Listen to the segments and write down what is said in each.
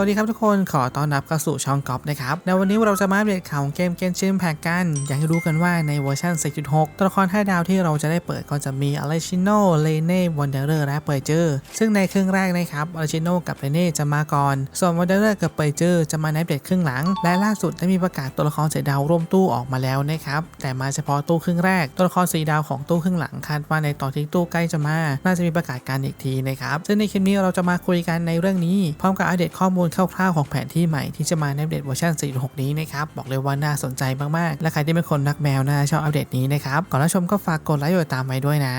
วัสดีครับทุกคนขอต้อนรับเข้าสู่ช่องกอล์ฟนะครับ ในวันนี้เราจะมาอัปเดตข่าวของเกมเกนชินแพกกัน อยากให้รู้กันว่าในเวอร์ชัน4.6ตัวละคร 5 ดาวที่เราจะได้เปิดก็จะมีอเลชิโนเลเน่วันเดอร์และเปยเจอร์ซึ่งในครึ่งแรกนะครับอเลชิโนกับเลเน่จะมาก่อน ส่วนวันเดอร์กับเปยเจอร์จะมาในอัปเดตครึ่งหลัง และล่าสุดได้มีประกาศตัวละครสีดาวร่วมตู้ออกมาแล้วนะครับแต่มาเฉพาะตู้ครึ่งแรก ตัวละครสีดาวของตู้ครึ่งหลังคาดว่าในตอนที่ตู้ใกล้จะมา น่าจะมีประกาศการอีกทีนะครับซึ่งในคลิปนี้เราจะมาคุยกันในเรื่องนี้พร้อมกับอัปเดตข้อมูลคร่าวๆของแผนที่ใหม่ที่จะมาในอัปเดตเวอร์ชัน4.6 นี้นะครับ บอกเลยว่าน่าสนใจมากๆ และใครที่เป็นคนรักแมวน่าชอบอัปเดตนี้นะครับ ก่อนรับชมก็ฝากกดไลค์กดตามไว้ด้วยนะ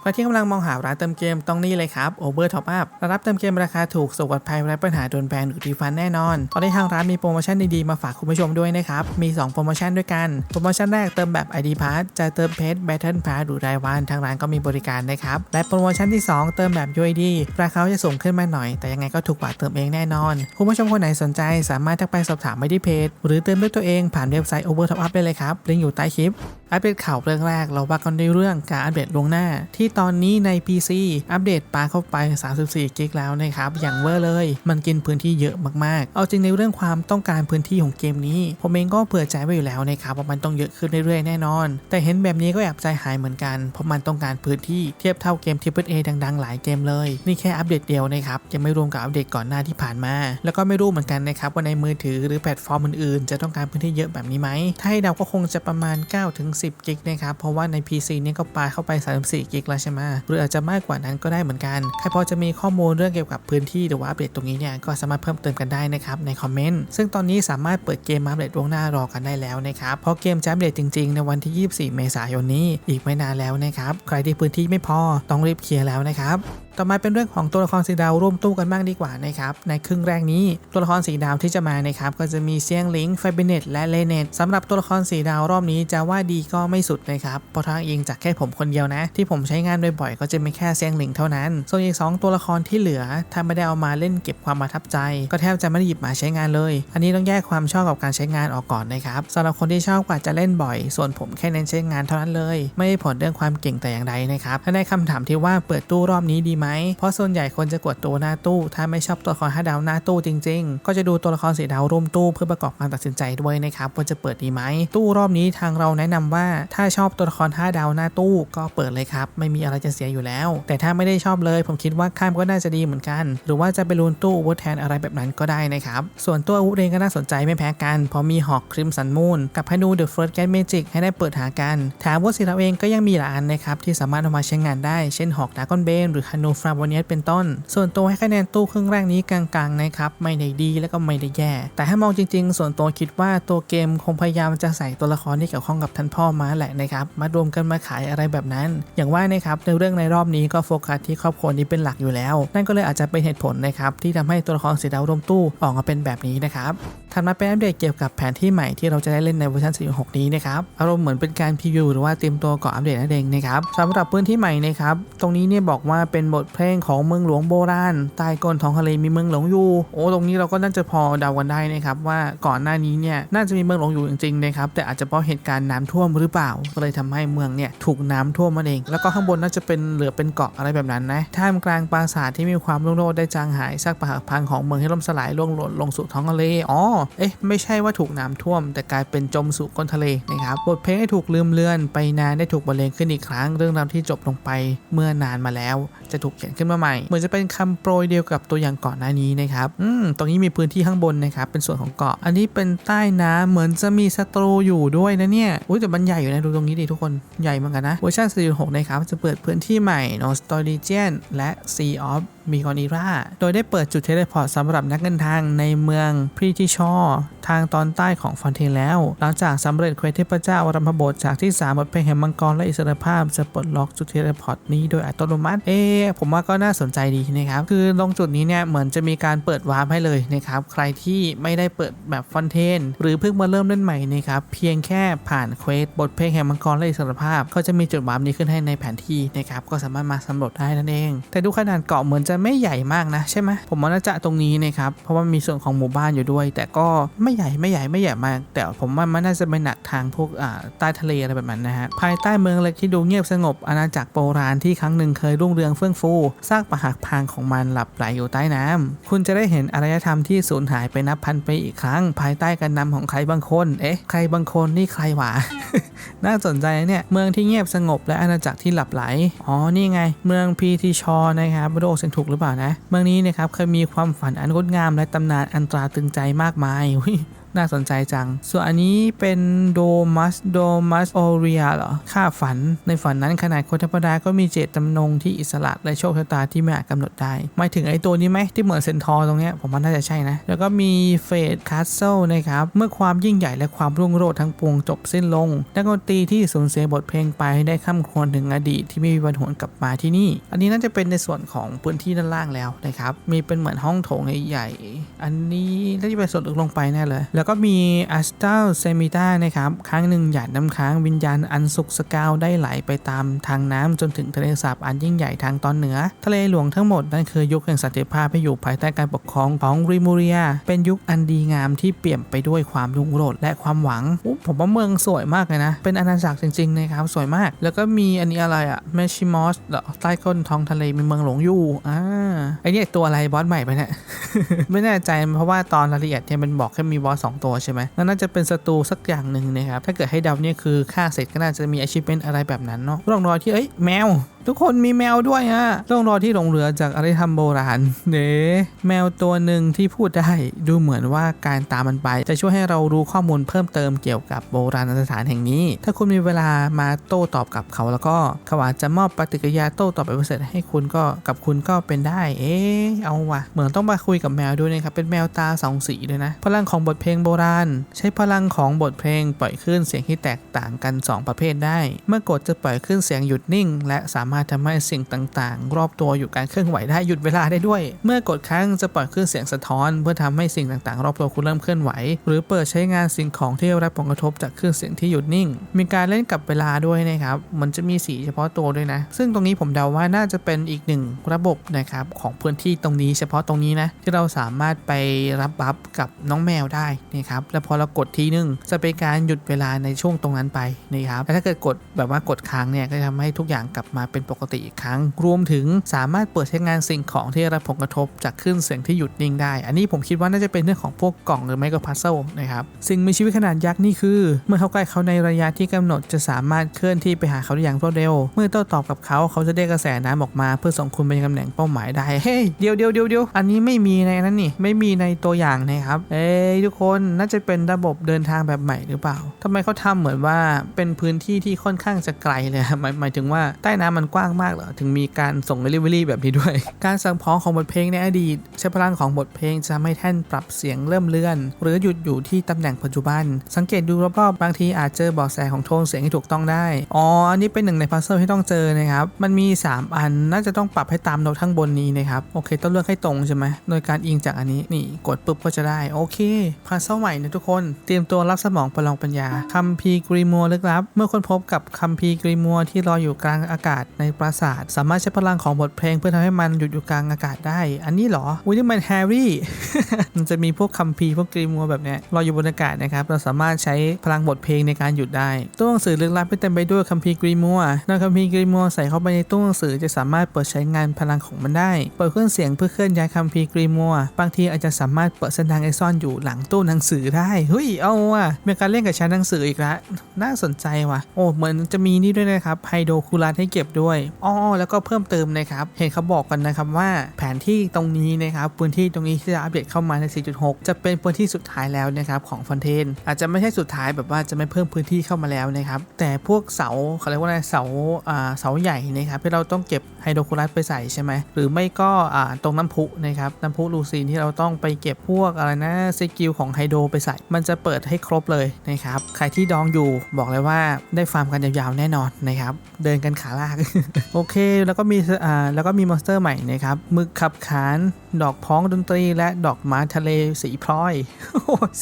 ใครที่กำลังมองหาร้านเติมเกมต้องนี่เลยครับ Over Top Up รับเติมเกมราคาถูกสวัสดภัยไร้ปัญหาโดนแบนหรือรีฟันแน่นอน ตอนนี้ทางร้านมีโปรโมชั่นดีๆมาฝากคุณผู้ชมด้วยนะครับ มี 2 โปรโมชั่นด้วยกัน โปรโมชั่นแรกเติมแบบ ID Pass จะเติมเพชร Battle Pass หรือรายวันทางร้านก็มีบริการนะครับ และโปรโมชั่นที่ 2 เติมแบบ UID ราคาจะสูงขึ้นมาหน่อย แต่ยังไงก็ถูกกว่าเติมเองแน่นอน คุณผู้ชมคนไหนสนใจสามารถทักไปสอบถามไปที่เพจหรือเติมด้วยตัวเองผ่านเว็บไซต์ Over Top Up ได้เลยครับลิงก์อยู่ใต้คลิป อัปเดตข่าวเรื่องแรกเราว่ากันในเรื่องการอัปเดตลวงหน้า ที่ตอนนี้ใน PC อัปเดตปาเข้าไป 34 กิกแล้วนะครับอย่างเวอร์เลย มันกินพื้นที่เยอะมากๆ เอาจริงในเรื่องความต้องการพื้นที่ของเกมนี้ ผมเองก็เผื่อใจไว้อยู่แล้วนะครับว่ามันต้องเยอะขึ้นเรื่อยๆแน่นอน แต่เห็นแบบนี้ก็แอบใจหายเหมือนกันเพราะมันต้องการพื้นที่เทียบเท่าเกม AAA ดังๆ หลายเกมเลย นี่แค่อัปเดตเดียวนะครับยังไม่รวมกับอัปเดตก่อนหน้าที่ผ่านมา แล้วก็ไม่รู้เหมือนกันนะครับว่าในมือถือหรือแพลตฟอร์มอื่นๆ จะต้องการพื้นที่เยอะแบบนี้ไหมถ้าให้เดาก็คงจะประมาณ10กิกนะครับ เพราะว่าใน PC เนี่ยก็ปาเข้าไป 34กิกแล้วใช่ไหมหรืออาจจะมากกว่านั้นก็ได้เหมือนกัน ใครพอจะมีข้อมูลเรื่องเกี่ยวกับพื้นที่หรือว่าอัปเดตตรงนี้เนี่ยก็สามารถเพิ่มเติมกันได้นะครับในคอมเมนต์ ซึ่งตอนนี้สามารถเปิดเกมมาอัปเดตล่วงหน้ารอกันได้แล้วนะครับ เพราะเกมจะอัปเดตจริงๆ ในวันที่ 24 เมษายนนี้ อีกไม่นานแล้วนะครับ ใครที่พื้นที่ไม่พอต้องรีบเคลียร์แล้วนะครับต่อมาเป็นเรื่องของตัวละครสีดาวร่วมตู้กันบ้างดีกว่านะครับในครึ่งแรกนี้ตัวละครสีดาวที่จะมานะครับก็จะมีเซียงลิงไฟเบเนตและเลเนตสำหรับตัวละครสีดาวรอบนี้จะว่าดีก็ไม่สุดนะครับเพราะทางเองจากแค่ผมคนเดียวนะ ที่ผมใช้งานบ่อยๆก็จะมีแค่เซียงลิงเท่านั้น ส่วนอีก 2 ตัวละครที่เหลือถ้าไม่ได้เอามาเล่นเก็บความประทับใจ ก็แทบจะไม่ได้หยิบมาใช้งานเลย อันนี้ต้องแยกความชอบกับการใช้งานออกก่อนนะครับสำหรับคนที่ชอบกว่าจะเล่นบ่อย ส่วนผมแค่เน้นใช้งานเท่านั้นเลย ไม่ได้ผลเรื่องความเก่งแต่อย่างใดนะครับถ้าได้คำถามที่ว่าเปิดตู้รอบนี้ดีไหม เพราะส่วนใหญ่คนจะกดตัวหน้าตู้ ถ้าไม่ชอบตัวละคร5ดาวหน้าตู้จริง ๆ ก็จะดูตัวละครสีดาวร่วมตู้เพื่อประกอบการตัดสินใจด้วยนะครับว่าจะเปิดดีไหม ตู้รอบนี้ทางเราแนะนำว่าถ้าชอบตัวละคร5ดาวหน้าตู้ก็เปิดเลยครับ ไม่มีอะไรจะเสียอยู่แล้ว แต่ถ้าไม่ได้ชอบเลยผมคิดว่าข้ามก็น่าจะดีเหมือนกัน หรือว่าจะไปลุ้นตู้อาวุธแทนอะไรแบบนั้นก็ได้นะครับส่วนตัวอาวุธเองก็น่าสนใจไม่แพ้กันเพราะมีหอกคริมสันมูนกับพนูเดอะเฟิร์สแกนเมจิกให้ได้เปิดหากันแถมวุธสีดาวเองก็ยังมีหลายอันนะครับที่สามารถเอามาใช้งานได้เช่นหอกดากอนเบนหรือฮานูฟราโวเนียสเป็นต้น ส่วนตัวให้คะแนนตู้ครึ่งแรกนี้กลางๆนะครับไม่ได้ดีแล้วก็ไม่ได้แย่ แต่ถ้ามองจริง ๆ ส่วนตัวคิดว่าตัวเกมคงพยายามจะใส่ตัวละครที่เกี่ยวข้องกับท่านพ่อมาแหละนะครับมารวมกันมาขายอะไรแบบนั้น อย่างว่านะครับในเรื่องในรอบนี้ก็โฟกัสที่ครอบครัวนี้เป็นหลักอยู่แล้ว นั่นก็เลยอาจจะเป็นเหตุผลนะครับที่ทำให้ตัวละครสีดาวร่วมตู้ออกมาเป็นแบบนี้นะครับถัดมาเป็นอัปเดตเกี่ยวกับแผนที่ใหม่ที่เราจะได้เล่นในเวอร์ชัน4.6นี้นะครับอารมณ์เหมือนเป็นการพรีวิวหรือว่าเตรียมตัวก่อนอัปเดตนั่นเองนะครับสำหรับพื้นที่ใหม่นะครับตรงนี้เนี่ยบอกว่าเป็นบทเพลงของเมืองหลวงโบราณใต้ก้นท้องทะเลมีเมืองหลวงอยู่ โอ้ตรงนี้เราก็น่าจะพอเดากันได้นะครับว่าก่อนหน้านี้เนี่ยน่าจะมีเมืองหลวงอยู่จริงๆนะครับแต่อาจจะเพราะเหตุการณ์น้ำท่วมหรือเปล่า ก็เลยทำให้เมืองเนี่ยถูกน้ำท่วมมาเอง แล้วก็ข้างบนน่าจะเป็นเหลือเป็นเกาะอะไรแบบนั้นนะท่ามกลางปราสาทที่มีความรุ่งโรจน์ได้จางหายซากปรักหักพังของเมืองให้ล่มสลายล่วงหล่นลงสู่ท้องทะเลอ๋อเอ๊ะไม่ใช่ว่าถูกน้ำท่วม แต่กลายเป็นจมสู่ก้นทะเลนะครับบทเพลงได้ถูกลืมเลือน ไปนานได้ถูกบรรเลงขึ้นอีกครั้งเรื่องราวที่จบลงไปเมื่อนานมาแล้ว จะถูกเขียนขึ้นมาใหม่ เหมือนจะเป็นคำโปรยเดียวกับตัวอย่างเกาะนหน้านี้นะครับ อืม ตรงนี้มีพื้นที่ข้างบนนะครับ เป็นส่วนของเกาะ อันนี้เป็นใต้น้ำเหมือนจะมีศัตรูอยู่ด้วยนะเนี่ย อุ้ยแต่มันใหญ่อยู่นะดูตรงนี้ดิทุกคน ใหญ่เหมือนกันนะ เวอร์ชัน4.6นะครับ จะเปิดพื้นที่ใหม่ n o s t o r i g i a n และ Sea of มีกอนิราโดยได้เปิดจุดเทเลพอร์ตสำหรับนักเดินทางในเมืองพรีทิชอทางตอนใต้ของฟอนเทนแล้ว หลังจากสำเร็จเควสเทพเจ้ารัมพบทจากที่3บทเพลงแห่งมังกรและอิสรภาพจะปลดล็อกจุดเทเลพอร์ตนี้โดยอัตโนมัติ เอ๊ผมว่าก็น่าสนใจดีนะครับคือตรงจุดนี้เนี่ยเหมือนจะมีการเปิดวาร์ปให้เลยนะครับใครที่ไม่ได้เปิดแบบฟอนเทนหรือเพิ่งมาเริ่มเล่นใหม่นะครับเพียงแค่ผ่านเควสบทเพลงแห่งมังกรและอิสรภาพ ก็จะมีจุดวาร์ปนี้ขึ้นให้ในแผนที่นะครับก็สามารถมาสำรวจได้นั่นเอง แต่ดูขนาดเกาะเหมือนจะมันไม่ใหญ่มากนะใช่ไหมผมว่าน่าจะตรงนี้นะครับเพราะว่ามีส่วนของหมู่บ้านอยู่ด้วย แต่ก็ไม่ใหญ่ไม่ใหญ่ไม่ใหญ่มาก แต่ผมว่ามันน่าจะเป็นหนักทางพวกอ่าใต้ทะเลอะไรแบบนั้นนะฮะภายใต้เมืองเล็กที่ดูเงียบสงบอาณาจักรโบราณที่ครั้งหนึ่งเคยรุ่งเรืองเฟื่องฟูซากปรักหักพังของมันหลับไหลอยู่ใต้น้ำคุณจะได้เห็นอารยธรรมที่สูญหายไปนับพันปีอีกครั้ง ภายใต้การนำของใครบางคน เอ๊ะ ใครบางคนนี่ใครวะ น่าสนใจนะเนี่ยเมืองที่เงียบสงบและอาณาจักรที่หลับไหล อ๋อ นี่ไง เมืองพีทีชอนะครับโดเซนถูกหรือเปล่านะ เมืองนี้นะครับเคยมีความฝันอันงดงามและตำนานอันตราตึงใจมากมายอุ๊ย น่าสนใจจัง ส่วนอันนี้เป็นโดมัสโดมัสโอเรียเหรอข้าฝัน ในฝันนั้นขนาดคนธรรมดาก็มีเจตจำนงที่อิสระและโชคชะตาที่ไม่อาจกำหนดได้หมายถึงไอ้ตัวนี้ไหมที่เหมือนเซนทอร์ตรงเนี้ยผมว่าน่าจะใช่นะ แล้วก็มีเฟดคาสเซิลนะครับ เมื่อความยิ่งใหญ่และความรุ่งโรจน์ทั้งปวงจบสิ้นลงนักดนตรีที่สูญเสียบทเพลงไปได้ข้ามครวญถึงอดีตที่ไม่มีวันหวนกลับมาที่นี่ อันนี้น่าจะเป็นในส่วนของพื้นที่ด้านล่างแล้วนะครับมีเป็นเหมือนห้องโถงใหญ่ๆอันนี้น่าจะเป็นส่วนลึกลงไปแน่เลยแล้วก็มีอัสตาเซมิต้านะครับครั้งหนึ่งหยาดน้ำค้างวิญญาณอันสุกสกาวได้ไหลไปตามทางน้ำจนถึงทะเลสาบอันยิ่งใหญ่ทางตอนเหนือ ทะเลหลวงทั้งหมดนั่นคือยุคแห่งสันติภาพให้อยู่ภายใต้การปกครองของริมูเรีย เป็นยุคอันดีงามที่เปี่ยมไปด้วยความรุ่งโรจน์และความหวัง ผมว่าเมืองสวยมากเลยนะ เป็นอาณาจักรจริงๆนะครับสวยมาก แล้วก็มีอันนี้อะไรอะเมชิมอสเหรอใต้ก้นท้องทะเลมีเมืองหลวงอยู่อ่าไอเนี่ยตัวอะไรบอสใหม่ไปเนี่ยไม่แน่ใจเพราะว่าตอนรายละเอียดเนี่ยมันบอกแค่มีบอสสองตัวใช่ไหมน่าจะเป็นศัตรูสักอย่างหนึ่งนะครับถ้าเกิดให้เดาเนี่ยคือฆ่าเสร็จก็น่าจะมีอาชีพเป็นอะไรแบบนั้นเนาะร่องรอยที่เอ้ยแมวทุกคนมีแมวด้วยอะร่องรอที่หลงเหลือจากอารยธรรมโบราณเด้แมวตัวหนึ่งที่พูดได้ดูเหมือนว่าการตามมันไป จะช่วยให้เรารู้ข้อมูลเพิ่มเติมเกี่ยวกับโบราณสถานแห่งนี้ ถ้าคุณมีเวลามาโต้ตอบกับเขาแล้วก็เขาอาจจะมอบปฏิกิริยาโต้ตอบแบบพิเศษให้คุณก็กับคุณก็เป็นได้ เอ๊ะเอาว่ะเหมือนต้องมาคุยกับแมวด้วยนะครับเป็นแมวตาสองสีด้วยนะพลังของบทเพลงโบราณ ใช้พลังของบทเพลงปล่อยคลื่นเสียงที่แตกต่างกัน 2 ประเภทได้ เมื่อกดจะปล่อยคลื่นเสียงหยุดนิ่ง และสามารถทำให้สิ่งต่างๆ รอบตัวอยู่การเคลื่อนไหวได้หยุดเวลาได้ด้วย เมื่อกดครั้งจะปล่อยคลื่นเสียงสะท้อน เพื่อทำให้สิ่งต่างๆ รอบตัวคุณเริ่มเคลื่อนไหว หรือเปิดใช้งานสิ่งของที่ได้รับผลกระทบจากคลื่นเสียงที่หยุดนิ่ง มีการเล่นกับเวลาด้วยนะครับมันจะมีสีเฉพาะตัวด้วยนะ ซึ่งตรงนี้ผมเดาว่าน่าจะเป็นอีกหนึ่งระบบนะครับของพื้นที่ตรงนี้เฉพาะตรงนี้นะที่เราสามารถไปรับบัฟกับน้องแมวได้นะครับแล้วพอเรากดทีนึงจะเป็นการหยุดเวลาในช่วงตรงนั้นไปนะครับแต่ถ้าเกิดกดแบบว่ากดค้างเนี่ยก็จะทำให้ทุกอย่างกลับมาเป็นปกติอีกครั้ง รวมถึงสามารถเปิดใช้งานสิ่งของที่รับผลกระทบ จากคลื่นเสียงที่หยุดนิ่งได้ อันนี้ผมคิดว่าน่าจะเป็นเรื่องของพวกกล่องหรือไม่ก็พัซเซิลนะครับ สิ่งมีชีวิตขนาดยักษ์นี่คือ เมื่อเข้าใกล้เขาในระยะที่กำหนดจะสามารถเคลื่อนที่ไปหาเขาได้อย่างรวดเร็ว เมื่อโต้ตอบกับเขาเขาจะได้กระแสน้ำออกมา เพื่อส่งคุณไปยังตำแหน่งเป้าหมายได้ เฮ้ยเดี๋ยวเดี๋ยวเดี๋ยวเดี๋ยวอันนี้ไม่มีในนั้นนี่ ไม่มีในตัวอย่างนะครับ เอ้ยทุกคนน่าจะเป็นระบบเดินทางแบบใหม่หรือเปล่าทำไมเขาทำเหมือนว่าเป็นพื้นที่ที่ค่อนข้างจะไกลเลยหมายหมายถึงว่าใต้น้ำมันกว้างมากเหรอถึงมีการส่งเดลิเวอรี่แบบนี้ด้วย การสั่งพ้องของบทเพลงในอดีต ใช้พลังของบทเพลงจะทำให้แท่นปรับเสียงเริ่มเลื่อน หรือหยุดอยู่ที่ตำแหน่งปัจจุบัน สังเกตดูรอบๆบางทีอาจเจอบาะแสของโทนเสียงที่ถูกต้องได้ อ๋อ อันนี้เป็นหนึ่งในพัซเซิลที่ต้องเจอนะครับ มันมี 3 อันน่าจะต้องปรับให้ตามโน้ตข้างบนนี้นะครับ โอเค ต้องเลือกให้ตรงใช่ไหมโดยการอิงจากอันนี้นี่กดปุ๊บก็จะได้ โอเคพัซเซิลใหม่นะทุกคน เตรียมตัวรับสมองประลองปัญญาคัมภีกรีมัวลึกลับ เมื่อคนพบกับคัมภีกรีมัวที่ลอยอยู่กลางอากาศในปราสาท สามารถใช้พลังของบทเพลงเพื่อทำให้มันหยุดอยู่กลางอากาศได้ อันนี้เหรออุ้ยนี่มันแฮร์รี่มันจะมีพวกคัมภีร์พวกกรีมัวแบบเนี้ยลอยอยู่บนอากาศนะครับเราสามารถใช้พลังบทเพลงในการหยุดได้ตู้หนังสือลึกลับที่เต็มไปด้วยคัมภีร์กรีมัวนำคัมภีร์กรีมัวใส่เข้าไปในตู้หนังสือจะสามารถเปิดใช้งานพลังของมันได้ เปิดเครื่องเสียงเพื่อเคลื่อนย้ายคัมภีร์กรีมัวบางทีอาจจะสามารถเปิดเส้นทางไอซ่อนอยู่หลังตู้หนังสือได้เฮ้ยเอาว่ะมีการเล่นกับชั้นหนังสืออีกแล้วน่าสนใจว่ะโอ้เหมือนจะมีนี่ด้วยนะครับไฮโดรคูลัสให้เก็บด้วยอ๋อแล้วก็เพิ่มเติมนะครับ เห็นเขาบอกกันนะครับว่าแผนที่ตรงนี้นะครับพื้นที่ตรงนี้ที่จะอัปเดตเข้ามาใน 4.6 จะเป็นพื้นที่สุดท้ายแล้วนะครับของฟอนเทนอาจจะไม่ใช่สุดท้ายแบบว่าจะไม่เพิ่มพื้นที่เข้ามาแล้วนะครับแต่พวกเสาเขาเรียกว่าอะไรเสาอ่าเสาใหญ่นะครับที่เราต้องเก็บไฮโดรคูลัสไปใส่ใช่ไหมหรือไม่ก็อ่าตรงน้ำพุนะครับน้ำพุลูซีนที่เราต้องไปเก็บพวกอะไรนะสกิลของไฮโดรไปใส่ มันจะเปิดให้ครบเลยนะครับใครที่ดองอยู่บอกเลยว่าได้ฟาร์มกันยาวๆแน่นอนนะครับเดินกันขาลากโอเคแล้วก็มีอ่าแล้วก็มีมอนสเตอร์ใหม่นะครับมึกขับขาน ดอกพ้องดนตรี และดอกไม้ทะเลสีพลอย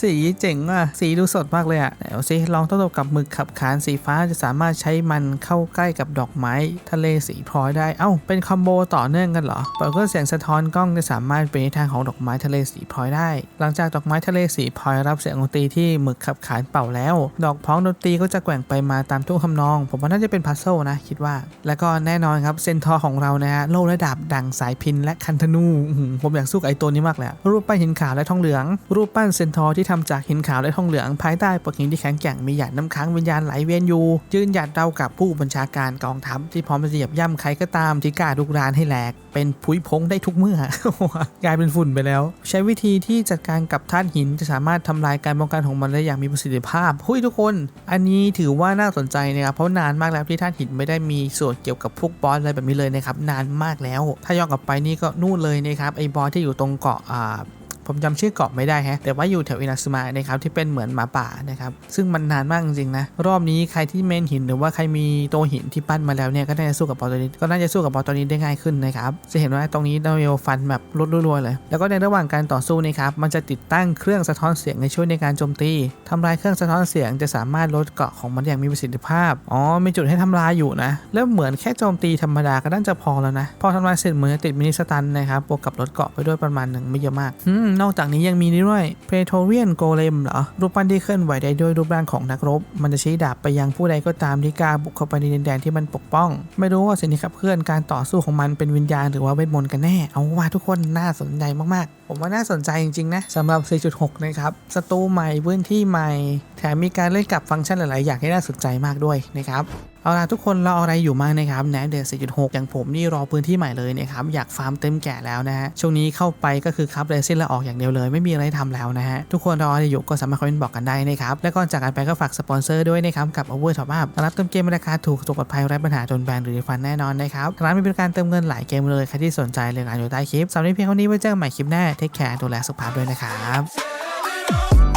สีเจ๋งอะ สีดูสดมากเลยอะไหนเอาซิลองโต้ตบกับมึกขับขานสีฟ้าจะสามารถใช้มันเข้าใกล้กับดอกไม้ทะเลสีพลอยได้ เอ้า เป็นคอมโบต่อเนื่องกันเหรอเปิดเครื่องเสียงสะท้อนกล้องจะสามารถเป็นทางของดอกไม้ทะเลสีพลอยได้ หลังจากดอกไม้ทะเลสีพลอยรับเสียงดนตรีที่มึกขับขานเป่าแล้ว ดอกพ้องดนตรีก็จะแกว่งไปมาตามทุ่งทำนอง ผมว่าน่าจะเป็นพัซเซิลนะคิดว่า แล้วก็แน่นอนครับเซนทอร์ของเรานะฮะโล่ระดับดั่งสายพินและคันธนูผมอยากสู้ไอตัวนี้มากเลยอะรูปปั้นหินขาวและทองเหลือง รูปปั้นเซนทอร์ที่ทำจากหินขาวและทองเหลืองภายใต้ปกหินที่แข็งแกร่งมีหยาดน้ำค้างวิญญาณไหลเวียนอยู่ยืนหยัดเดากับผู้บัญชาการกองทัพที่พร้อมจะเหยียบย่ำใครก็ตามที่กล้าลุกรานให้แหลก เป็นผุยพงได้ทุกเมื่อกลายเป็นฝุ่นไปแล้ว ใช้วิธีที่จัดการกับธาตุหินจะสามารถทำลายการป้องกันของมันได้อย่างมีประสิทธิภาพหุ้ยทุกคน อันนี้ถือว่าน่าสนใจนะครับเพราะนานมากแล้วที่ธาตุหินไม่ได้มีส่วนเกี่ยวกับพวกบอสอะไรแบบนี้เลยนะครับนานมากแล้ว ถ้าย้อนกลับไปนี่ก็นู่นเลยนะครับไอ้บอสที่อยู่ตรงเกาะอ่า ผมจำชื่อเกาะไม่ได้ฮะแต่ว่าอยู่แถวอินาซึมะนะครับที่เป็นเหมือนหมาป่านะครับซึ่งมันนานมากจริงๆนะรอบนี้ใครที่เมนหินหรือว่าใครมีโตวหินที่ปั้นมาแล้วเนี่ยก็น่าจะสู้กับบอสตัวนี้ก็น่าจะสู้กับบอสตัวนี้ได้ง่ายขึ้นนะครับจะเห็นว่าตรงนี้ดาเวลฟันแบบรุดรัวๆเลย แล้วก็ในระหว่างการต่อสู้นะครับมันจะติดตั้งเครื่องสะท้อนเสียงในช่วยในการโจมตีทำลายเครื่องสะท้อนเสียงจะสามารถลดเกาะของมันอย่างมีประสิทธิภาพอ๋อมีจุดให้ทำลายอยู่นะแล้วเหมือนแค่โจมตีธรรมดาก็น่าจะพอแล้วนะพอทำลายเสร็จเหมือนจะติดมินิสตันนะครับบวกกับลดเกาะไปด้วยประมาณหนึ่งไม่เยอะมากอืมนอกจากนี้ยังมีนี่ด้วยเพโทเรียนโกเลมเหรอ รูปปั้นที่เคลื่อนไหวได้ด้วยรูปร่างของนักรบ มันจะชี้ดาบไปยังผู้ใดก็ตามที่กล้าบุกเข้าไปในดินแดนที่มันปกป้อง ไม่รู้ว่าสิ่งที่ขับเคลื่อนการต่อสู้ของมันเป็นวิญญาณหรือว่าเวทมนต์กันแน่ เอาว่าทุกคนน่าสนใจมากๆ ผมว่าน่าสนใจจริงๆนะสำหรับ 4.6 นะครับศัตรูใหม่พื้นที่ใหม่ แถมมีการเล่นกับฟังก์ชันหลายๆ อย่างที่น่าสนใจมากด้วยนะครับ เอาล่ะทุกคนรออะไรอยู่มากนะครับแนเดอ4.6อย่างผมนี่รอพื้นที่ใหม่เลยนะครับอยากฟาร์มเต็มแก่แล้วนะฮะช่วงนี้เข้าไปก็คือครับเรซินแล้วออกอย่างเดียวเลย ไม่มีอะไรทำแล้วนะฮะทุกคนรออะไรอยู่ก็สามารถคอมเมนต์บอกกันได้นะครับและก่อนจากกันไปก็ฝากสปอนเซอร์ด้วยนะครับกับ Over Top Up รับเติมเกมราคาถูกสุขปลอดภัยไร้ปัญหาจนแบนหรือรีฟันแน่นอนนะครับร้านมีบริการเติมเงินหลายเกมเลยใครที่สนใจเลยงานอยู่ใต้คลิปสำหรับนี้เพียงเท่านี้ไว้เจอกันใหม่คลิปหน้าเทคแคร์ดูแลสุขภาพด้วยนะครับ